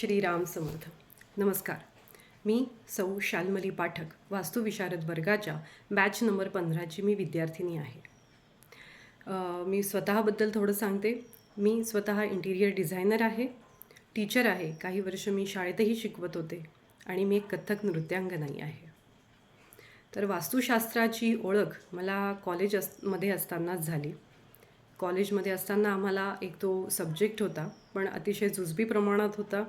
श्रीराम समर्थ. नमस्कार. मी सौ शालमली पाठक वास्तुविशारद वर्गाच्या बॅच नंबर पंधराची मी विद्यार्थिनी आहे. मी स्वतःबद्दल थोडं सांगते. मी स्वतः इंटिरियर डिझायनर आहे. टीचर आहे. काही वर्ष मी शाळेतही शिकवत होते आणि मी एक कथ्थक नृत्यांगनाई आहे. तर वास्तुशास्त्राची ओळख मला कॉलेज असमध्ये असतानाच झाली. कॉलेजमध्ये असताना आम्हाला एक तो सब्जेक्ट होता पण अतिशय जुजबी प्रमाणात होता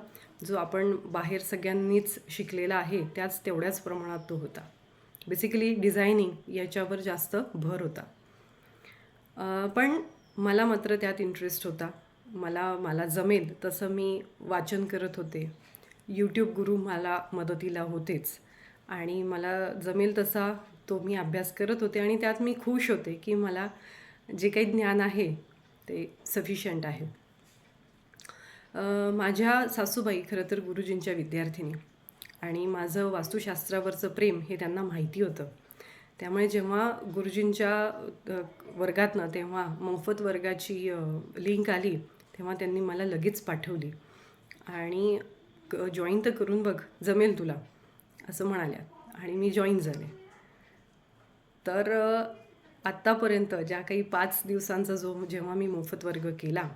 जो आपण बाहेर सगळ्यांनीच शिकलेला आहे त्याच तेवढ्याच प्रमाणात तो होता. बेसिकली डिझायनिंग याच्यावर जास्त भर होता. पण मला मात्र त्यात इंटरेस्ट होता. मला मला जमेल तसं मी वाचन करत होते. यूट्यूब गुरु मला मदतीला होतेच. आणि मला जमेल तसा तो मी अभ्यास करत होते आणि त्यात मी खुश होते की मला जे काही ज्ञान आहे ते सफिशियंट आहे. माझ्या सासूबाई खरं तर गुरुजींच्या विद्यार्थिनी आणि माझं वास्तुशास्त्रावरचं प्रेम हे त्यांना माहिती होतं. त्यामुळे जेव्हा गुरुजींच्या वर्गातनं तेव्हा मोफत वर्गाची लिंक आली तेव्हा त्यांनी मला लगेच पाठवली. आणि जॉईन तर करून बघ जमेल तुला असं म्हणाल्या. आणि मी जॉईन झाले. तर आत्तापर्यंत ज्या काही पाच दिवसांचा जो जेव्हा मी मोफत वर्ग केला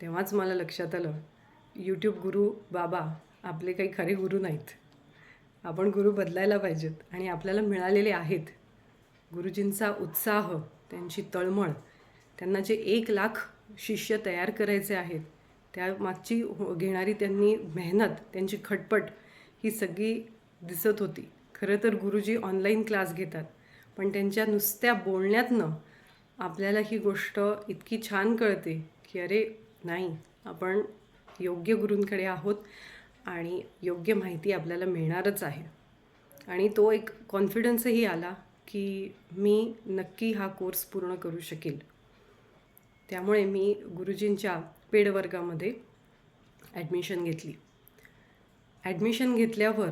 तेव्हाच मला लक्षात आलं यूट्यूब गुरु बाबा आपले काही खरे गुरु नाहीत. आपण गुरु बदलायला पाहिजेत आणि आपल्याला मिळालेले आहेत. गुरुजींचा उत्साह त्यांची तळमळ त्यांना जे एक लाख शिष्य तयार करायचे आहेत त्यामागची हो- घेणारी त्यांनी मेहनत त्यांची खटपट ही सगळी दिसत होती. खरं तर गुरुजी ऑनलाईन क्लास घेतात. पण त्यांच्या नुसत्या बोलण्यातनं आपल्याला ही गोष्ट इतकी छान कळते की अरे नाही आपण योग्य गुरूंकडे आहोत आणि योग्य माहिती आपल्याला मिळणारच आहे. आणि तो एक कॉन्फिडन्सही आला की मी नक्की हा कोर्स पूर्ण करू शकेल. त्यामुळे मी गुरुजींच्या पेड वर्गामध्ये ॲडमिशन घेतली. ॲडमिशन घेतल्यावर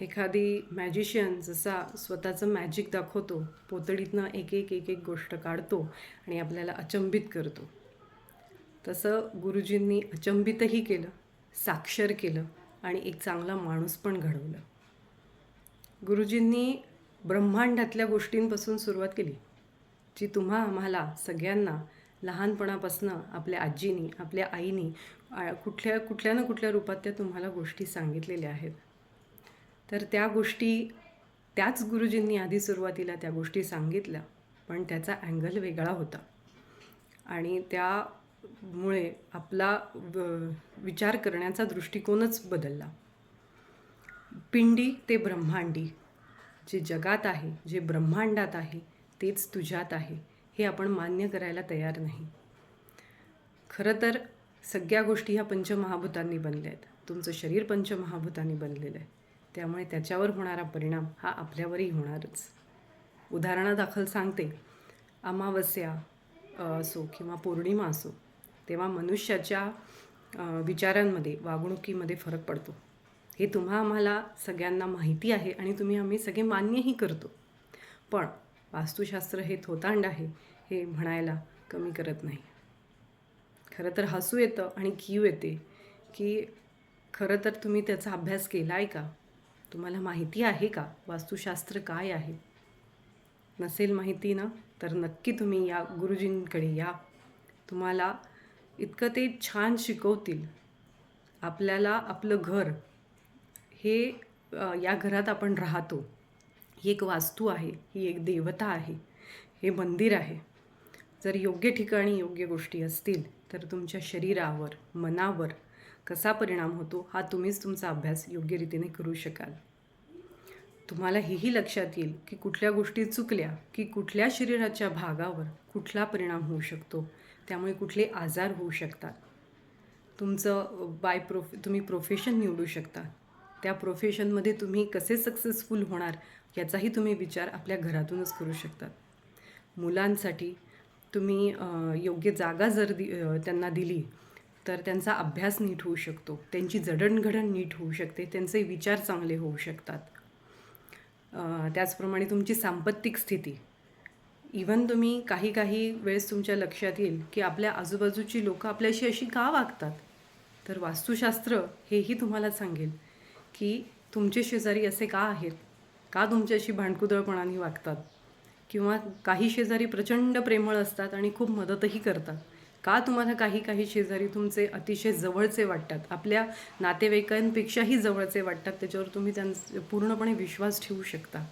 एखादी मॅजिशियन जसा स्वतःचं मॅजिक दाखवतो पोतडीतनं एक एक एक एक गोष्ट काढतो आणि आपल्याला अचंबित करतो. तसं गुरुजींनी अचंबितही केलं साक्षर केलं आणि एक चांगला माणूस पण घडवलं. गुरुजींनी ब्रह्मांडातल्या गोष्टींपासून सुरुवात केली जी तुम्हा आम्हाला सगळ्यांना लहानपणापासनं आपल्या आजीनी आपल्या आईनी कुठल्या कुठल्या ना कुठल्या रूपात त्या तुम्हाला गोष्टी सांगितलेल्या आहेत. तर त्या गोष्टी त्याच गुरुजींनी आधी सुरुवातीला त्या गोष्टी सांगितल्या पण त्याचा अँगल वेगळा होता. आणि त्यामुळे आपला व- विचार करण्याचा दृष्टिकोनच बदलला. पिंडी ते ब्रह्मांडी जे जगात आहे जे ब्रह्मांडात आहे तेच तुझ्यात आहे हे आपण मान्य करायला तयार नाही. खरं तर सगळ्या गोष्टी ह्या पंचमहाभूतांनी बनल्या आहेत. तुमचं शरीर पंचमहाभूतांनी बनलेलं आहे. त्यामुळे त्याच्यावर होणारा परिणाम हा आपल्यावरही होणारच. उदाहरणादाखल सांगते. अमावस्या असो किंवा पौर्णिमा असो तेव्हा मनुष्याच्या विचारांमध्ये वागणुकीमध्ये फरक पडतो. हे तुम्हा आम्हाला सगळ्यांना माहिती आहे आणि तुम्ही आम्ही सगळे मान्यही करतो. पण वास्तुशास्त्र हे थोतांड आहे हे म्हणायला कमी करत नाही. खरं तर हसू येतं आणि कीव येते की खरं तर तुम्ही त्याचा अभ्यास केला आहे का? तुम्हाला माहिती आहे का? वास्तुशास्त्र काय आहे? नसेल माहिती ना? तर नक्की तुम्ही या गुरुजींकडे या. तुम्हाला इतकं ते छान शिकवतील. आपल्याला आपलं घर हे या घरात आपण राहतो. ही एक वास्तू आहे. ही एक देवता आहे. हे मंदिर आहे. जर योग्य ठिकाणी योग्य गोष्टी असतील तर तुमच्या शरीरावर मनावर कसा परिणाम होतो हा तुम्हीच तुमचा अभ्यास योग्य रीतीने करू शकाल. तुम्हाला हेही लक्षात येईल की कुठल्या गोष्टी चुकल्या की कुठल्या शरीराच्या भागावर कुठला परिणाम होऊ शकतो त्यामुळे कुठले आजार होऊ शकतात. तुमचं बाय प्रोफ तुम्ही प्रोफेशन निवडू शकता. त्या प्रोफेशनमध्ये तुम्ही कसे सक्सेसफुल होणार याचाही तुम्ही विचार आपल्या घरातूनच करू शकतात. मुलांसाठी तुम्ही योग्य जागा जर दि त्यांना दिली तर त्यांचा अभ्यास नीट होऊ शकतो. त्यांची जडणघडण नीट होऊ शकते. त्यांचे विचार चांगले होऊ शकतात. त्याचप्रमाणे तुमची सांपत्तिक स्थिती. इवन तुम्ही काही काही वेळेस तुमच्या लक्षात येईल की आपल्या आजूबाजूची लोकं आपल्याशी अशी का वागतात? तर वास्तुशास्त्र हेही तुम्हाला सांगेल की तुमचे शेजारी असे का आहेत? का तुमच्याशी भांडकुदळपणाने वागतात? किंवा काही शेजारी प्रचंड प्रेमळ असतात आणि खूप मदतही करतात? का तुम्हाला काही काही शेजारी तुमचे अतिशय जवळचे वाटतात? आपल्या नातेवाईकांपेक्षाही जवळचे वाटतात त्याच्यावर तुम्ही त्यांचा पूर्णपणे विश्वास ठेवू शकता.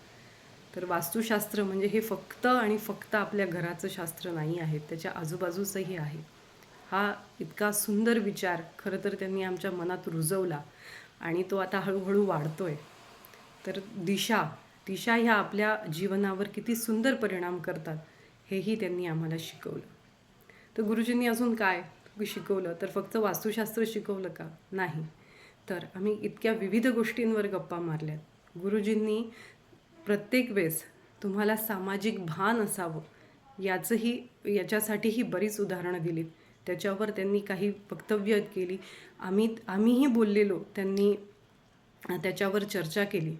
तर वास्तुशास्त्र म्हणजे हे फक्त आणि फक्त आपल्या घराचं शास्त्र नाही आहे त्याच्या आजूबाजूचंही आहे. हा इतका सुंदर विचार खरं तर त्यांनी आमच्या मनात रुजवला आणि तो आता हळूहळू वाढतो आहे तर दिशा दिशा ह्या आपल्या जीवनावर किती सुंदर परिणाम करतात हेही त्यांनी आम्हाला शिकवलं. तर गुरुजींनी अजून काय शिकवलं? तर फक्त वास्तुशास्त्र शिकवलं का? नाही. तर आम्ही इतक्या विविध गोष्टींवर गप्पा मारल्यात. गुरुजींनी प्रत्येक वेळेस तुम्हाला सामाजिक भान असावं याचंही याच्यासाठीही बरीच उदाहरणं दिलीत. त्याच्यावर त्यांनी काही वक्तव्य केली. आम्ही आम्हीही बोललेलो त्यांनी त्याच्यावर चर्चा केली.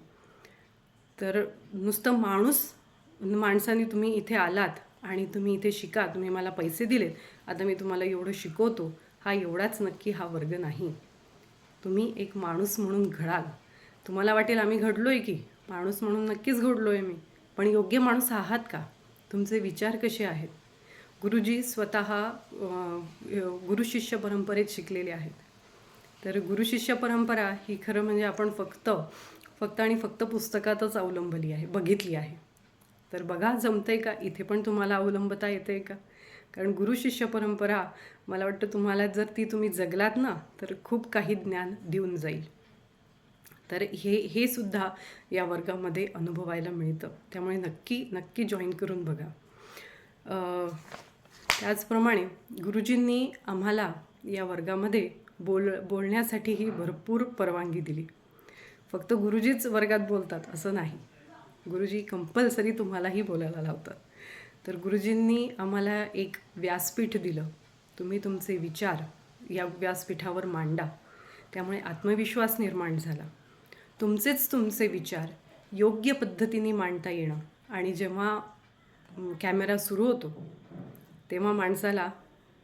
तर नुसतं माणूस माणसाने तुम्ही इथे आलात आणि तुम्ही इथे शिका तुम्ही मला पैसे दिलेत आता मी तुम्हाला एवढं शिकवतो हा एवढाच नक्की हा वर्ग नाही. तुम्ही एक माणूस म्हणून घडाल. तुम्हाला वाटेल आम्ही घडलो आहे की माणूस म्हणून नक्कीच घडलो आहे मी पण योग्य माणूस आहात का? तुमचे विचार कसे आहेत? गुरुजी स्वतः गुरुशिष्य परंपरेत शिकलेले आहेत. तर गुरुशिष्य परंपरा ही खरं म्हणजे आपण फक्त फक्त आणि फक्त पुस्तकातच अवलंबली आहे बघितली आहे. तर बघा जमतंय का? इथे पण तुम्हाला अवलंबता येते का? कारण गुरुशिष्य परंपरा मला वाटतं तुम्हाला जर ती तुम्ही जगलात ना तर खूप काही ज्ञान देऊन जाईल. तर हे हे सुद्धा या वर्गामध्ये अनुभवायला मिळतं. त्यामुळे नक्की नक्की जॉईन करून बघा. त्याचप्रमाणे गुरुजींनी आम्हाला या वर्गामध्ये बोल बोलण्यासाठीही भरपूर परवानगी दिली. फक्त गुरुजीच वर्गात बोलतात असं नाही. गुरुजी कंपल्सरी तुम्हालाही बोलायला लावतात. तर गुरुजींनी आम्हाला एक व्यासपीठ दिलं. तुम्ही तुमचे विचार या व्यासपीठावर मांडा. त्यामुळे आत्मविश्वास निर्माण झाला. तुमचेच तुमचे विचार योग्य पद्धतीने मांडता येणं आणि जेव्हा कॅमेरा सुरू होतो तेव्हा माणसाला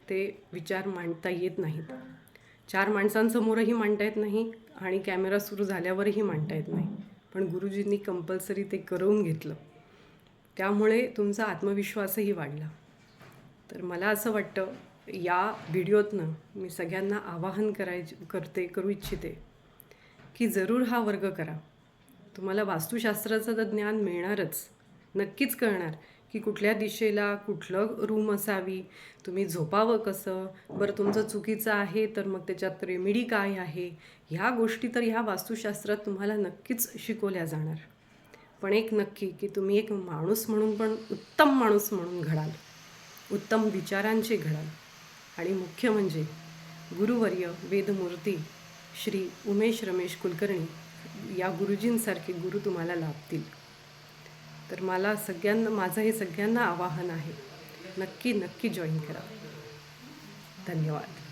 ते विचार मांडता येत नाहीत. चार माणसांसमोरही मांडता येत नाही आणि कॅमेरा सुरू झाल्यावरही मांडता येत नाही. पण गुरुजींनी कंपल्सरी ते करवून घेतलं. त्यामुळे तुमचा आत्मविश्वासही वाढला. तर मला असं वाटतं या व्हिडिओतनं मी सगळ्यांना आवाहन करायचे करते करू इच्छिते की जरूर हा वर्ग करा. तुम्हाला वास्तुशास्त्राचं तर ज्ञान मिळणारच. नक्कीच कळणार. की कुठल्या दिशेला कुठलं रूम असावी? तुम्ही झोपावं कसं? बरं तुमचं चुकीचं आहे तर मग त्याच्यात रेमेडी काय आहे? ह्या गोष्टी तर ह्या वास्तुशास्त्रात तुम्हाला नक्कीच शिकवल्या जाणार. पण एक नक्की की तुम्ही एक माणूस म्हणून पण उत्तम माणूस म्हणून घडाल. उत्तम विचारांचे घडाल. आणि मुख्य म्हणजे गुरुवर्य वेदमूर्ती श्री उमेश रमेश कुलकर्णी या गुरुजींसारखे गुरु तुम्हाला लाभतील. तर मला सगळ्यांना माझं हे सगळ्यांना आवाहन आहे. नक्की नक्की जॉईन करा. धन्यवाद.